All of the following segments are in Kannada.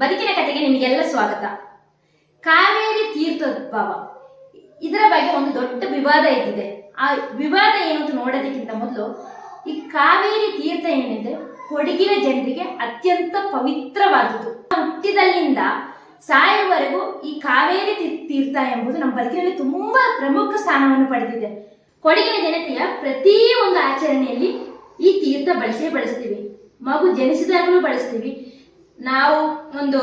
ಬದುಕಿನ ಕಥೆಗೆ ನಿಮಗೆಲ್ಲ ಸ್ವಾಗತ. ಕಾವೇರಿ ತೀರ್ಥೋದ್ಭವ. ಇದರ ಬಗ್ಗೆ ಒಂದು ದೊಡ್ಡ ವಿವಾದ ಇದ್ದಿದೆ. ಆ ವಿವಾದ ಏನು ಅಂತ ನೋಡೋದಕ್ಕಿಂತ ಮೊದಲು ಈ ಕಾವೇರಿ ತೀರ್ಥ ಏನಿದೆ, ಕೊಡಗಿನ ಜನರಿಗೆ ಅತ್ಯಂತ ಪವಿತ್ರವಾದದ್ದು. ಹುಟ್ಟಿದಲ್ಲಿಂದ ಸಾಯುವವರೆಗೂ ಈ ಕಾವೇರಿ ತೀರ್ಥ ಎಂಬುದು ನಮ್ಮ ಬದುಕಿನಲ್ಲಿ ತುಂಬಾ ಪ್ರಮುಖ ಸ್ಥಾನವನ್ನು ಪಡೆದಿದೆ. ಕೊಡಗಿನ ಜನತೆಯ ಪ್ರತಿ ಒಂದು ಆಚರಣೆಯಲ್ಲಿ ಈ ತೀರ್ಥ ಬಳಸೇ ಬಳಸ್ತೀವಿ. ಮಗು ಜನಿಸಿದಾಗಲೂ ಬಳಸ್ತೀವಿ. ನಾವು ಒಂದು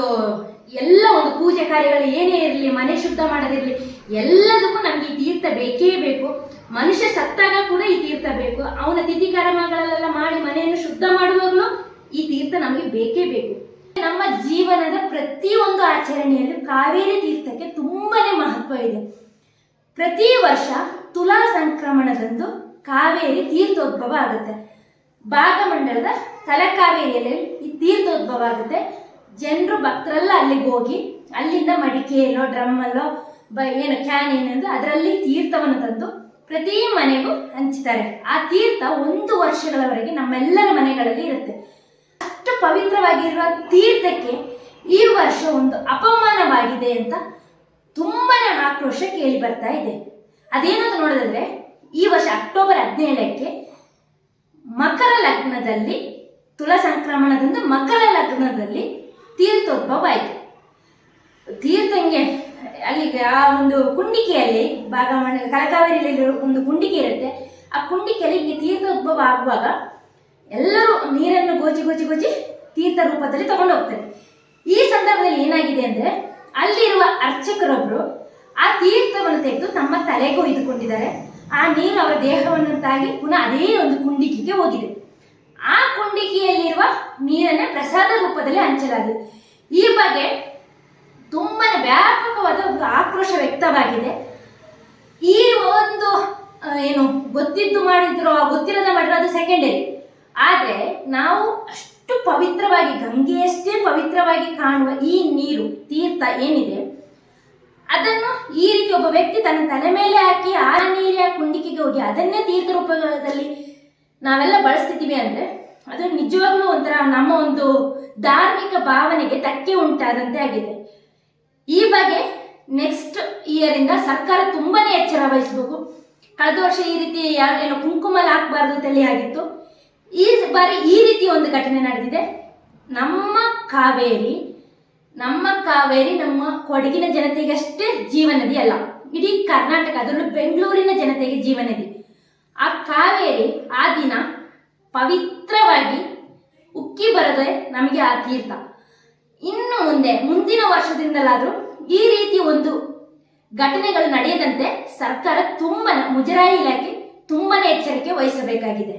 ಎಲ್ಲ ಒಂದು ಪೂಜೆ ಕಾರ್ಯಗಳು ಏನೇ ಇರಲಿ, ಮನೆ ಶುದ್ಧ ಮಾಡೋದಿರಲಿ, ಎಲ್ಲದಕ್ಕೂ ನಮಗೆ ಈ ತೀರ್ಥ ಬೇಕೇ ಬೇಕು. ಮನುಷ್ಯ ಸತ್ತಾಗ ಕೂಡ ಈ ತೀರ್ಥ ಬೇಕು. ಅವನ ತಿಥಿ ಕರ್ಮಗಳಲ್ಲೆಲ್ಲ ಮಾಡಿ ಮನೆಯನ್ನು ಶುದ್ಧ ಮಾಡುವಾಗಲೂ ಈ ತೀರ್ಥ ನಮಗೆ ಬೇಕೇ ಬೇಕು. ನಮ್ಮ ಜೀವನದ ಪ್ರತಿಯೊಂದು ಆಚರಣೆಯಲ್ಲೂ ಕಾವೇರಿ ತೀರ್ಥಕ್ಕೆ ತುಂಬಾನೇ ಮಹತ್ವ ಇದೆ. ಪ್ರತಿ ವರ್ಷ ತುಲಾ ಸಂಕ್ರಮಣದಂದು ಕಾವೇರಿ ತೀರ್ಥೋದ್ಭವ ಆಗುತ್ತೆ. ಭಾಗಮಂಡಲದ ತಲಕಾವೇರಿಯಲ್ಲಿ ಈ ತೀರ್ಥೋದ್ಭವ ಆಗುತ್ತೆ ಜನರು ಭಕ್ತರೆಲ್ಲ ಅಲ್ಲಿಗೆ ಹೋಗಿ, ಅಲ್ಲಿಂದ ಮಡಿಕೆಯಲ್ಲೋ ಡ್ರಮ್ಮಲ್ಲೋ, ಬ, ಏನು ಕ್ಯಾನ್ ಏನಂದ್ರೆ ಅದರಲ್ಲಿ ತೀರ್ಥವನ್ನು ತಂದು ಪ್ರತಿ ಮನೆಗೂ ಹಂಚ್ತಾರೆ. ಆ ತೀರ್ಥ ಒಂದು ವರ್ಷಗಳವರೆಗೆ ನಮ್ಮೆಲ್ಲರ ಮನೆಗಳಲ್ಲಿ ಇರುತ್ತೆ. ಅಷ್ಟು ಪವಿತ್ರವಾಗಿರುವ ತೀರ್ಥಕ್ಕೆ ಈ ವರ್ಷ ಒಂದು ಅಪಮಾನವಾಗಿದೆ ಅಂತ ತುಂಬಾನೇ ಆಕ್ರೋಶ ಕೇಳಿ ಬರ್ತಾ ಇದೆ. ಅದೇನಂತ ನೋಡಿದ್ರೆ ಈ ವರ್ಷ ಅಕ್ಟೋಬರ್ ಹದಿನೇಳಕ್ಕೆ ಲಗ್ನದಲ್ಲಿ, ತುಲ ಸಂಕ್ರಮಣದಂದು ಮಕರ ಲಗ್ನದಲ್ಲಿ ತೀರ್ಥೋದ್ಭವಾಯಿತು ತೀರ್ಥಂಗೆ ಅಲ್ಲಿಗೆ ಆ ಒಂದು ಕುಂಡಿಕೆಯಲ್ಲಿ ಭಾಗಮಂಡ ಕಲಕಾವೇರಿಯಲ್ಲಿ ಒಂದು ಕುಂಡಿಕೆ ಇರುತ್ತೆ. ಆ ಕುಂಡಿಕೆಯಲ್ಲಿ ಹೀಗೆ ತೀರ್ಥೋದ್ಭವ ಆಗುವಾಗ ಎಲ್ಲರೂ ನೀರನ್ನು ಗೋಚಿ ಗೋಚಿ ಗೋಚಿ ತೀರ್ಥ ರೂಪದಲ್ಲಿ ತಗೊಂಡು ಹೋಗ್ತಾರೆ. ಈ ಸಂದರ್ಭದಲ್ಲಿ ಏನಾಗಿದೆ ಅಂದ್ರೆ, ಅಲ್ಲಿರುವ ಅರ್ಚಕರೊಬ್ರು ಆ ತೀರ್ಥವನ್ನು ತೆಗೆದು ತಮ್ಮ ತಲೆಗೆ ಒಯ್ದುಕೊಂಡಿದ್ದಾರೆ. ಆ ನೀರು ಅವರ ದೇಹವನ್ನು ತಾಗಿ ಪುನಃ ಅದೇ ಒಂದು ಕುಂಡಿಕೆಗೆ ಹೋಗಿದೆ. ಕುಂಡಿಕೆಯಲ್ಲಿರುವ ನೀರನ್ನ ಪ್ರಸಾದ ರೂಪದಲ್ಲಿ ಹಂಚಲಾಗಿದೆ. ಈ ಬಗ್ಗೆ ತುಂಬಾನೇ ವ್ಯಾಪಕವಾದ ಒಂದು ಆಕ್ರೋಶ ವ್ಯಕ್ತವಾಗಿದೆ. ಈ ಒಂದು ಏನು ಗೊತ್ತಿದ್ದು ಮಾಡಿದ್ರು ಗೊತ್ತಿರದ ಮಾಡಿದ್ರು ಅದು ಸೆಕೆಂಡರಿ ಆದರೆ ನಾವು ಅಷ್ಟು ಪವಿತ್ರವಾಗಿ, ಗಂಗೆಯಷ್ಟೇ ಪವಿತ್ರವಾಗಿ ಕಾಣುವ ಈ ನೀರು, ತೀರ್ಥ ಏನಿದೆ, ಅದನ್ನು ಈ ರೀತಿ ಒಬ್ಬ ವ್ಯಕ್ತಿ ತನ್ನ ತಲೆ ಮೇಲೆ ಹಾಕಿ ಆ ನೀರಿನ ಕುಂಡಿಕೆಗೆ ಹೋಗಿ ಅದನ್ನೇ ತೀರ್ಥ ರೂಪದಲ್ಲಿ ನಾವೆಲ್ಲ ಬಳಸ್ತಿದ್ದೀವಿ ಅಂದ್ರೆ ಅದು ನಿಜವಾಗ್ಲೂ ಒಂಥರ ನಮ್ಮ ಒಂದು ಧಾರ್ಮಿಕ ಭಾವನೆಗೆ ಧಕ್ಕೆ ಉಂಟಾದಂತೆ ಆಗಿದೆ. ಈ ಬಗ್ಗೆ ನೆಕ್ಸ್ಟ್ ಇಯರ್ ಇಂದ ಸರ್ಕಾರ ತುಂಬಾನೇ ಎಚ್ಚರ ವಹಿಸಬೇಕು. ಕಳೆದ ವರ್ಷ ಈ ರೀತಿ ಏನು ಕುಂಕುಮ ಹಾಕಬಾರ್ದು ತಲೆ ಆಗಿತ್ತು. ಈ ಬಾರಿ ಈ ರೀತಿ ಒಂದು ಘಟನೆ ನಡೆದಿದೆ. ನಮ್ಮ ಕಾವೇರಿ ನಮ್ಮ ಕಾವೇರಿ ನಮ್ಮ ಕೊಡಗಿನ ಜನತೆಗಷ್ಟೇ ಜೀವನದಿ ಅಲ್ಲ, ಇಡೀ ಕರ್ನಾಟಕ, ಅದರಲ್ಲೂ ಬೆಂಗಳೂರಿನ ಜನತೆಗೆ ಜೀವನದಿ ಆ ಕಾವೇರಿ ಆ ದಿನ ಪವಿತ್ರವಾಗಿ ಉಕ್ಕಿ ಬರದೆ ನಮಗೆ ಆ ತೀರ್ಥ. ಇನ್ನು ಮುಂದೆ, ಮುಂದಿನ ವರ್ಷದಿಂದಲಾದರೂ ಈ ರೀತಿ ಒಂದು ಘಟನೆಗಳು ನಡೆಯದಂತೆ ಸರ್ಕಾರ ತುಂಬಾ ಮುಜರಾಯಿ ಇಲಾಖೆ ತುಂಬಾನೇ ಎಚ್ಚರಿಕೆ ವಹಿಸಬೇಕಾಗಿದೆ.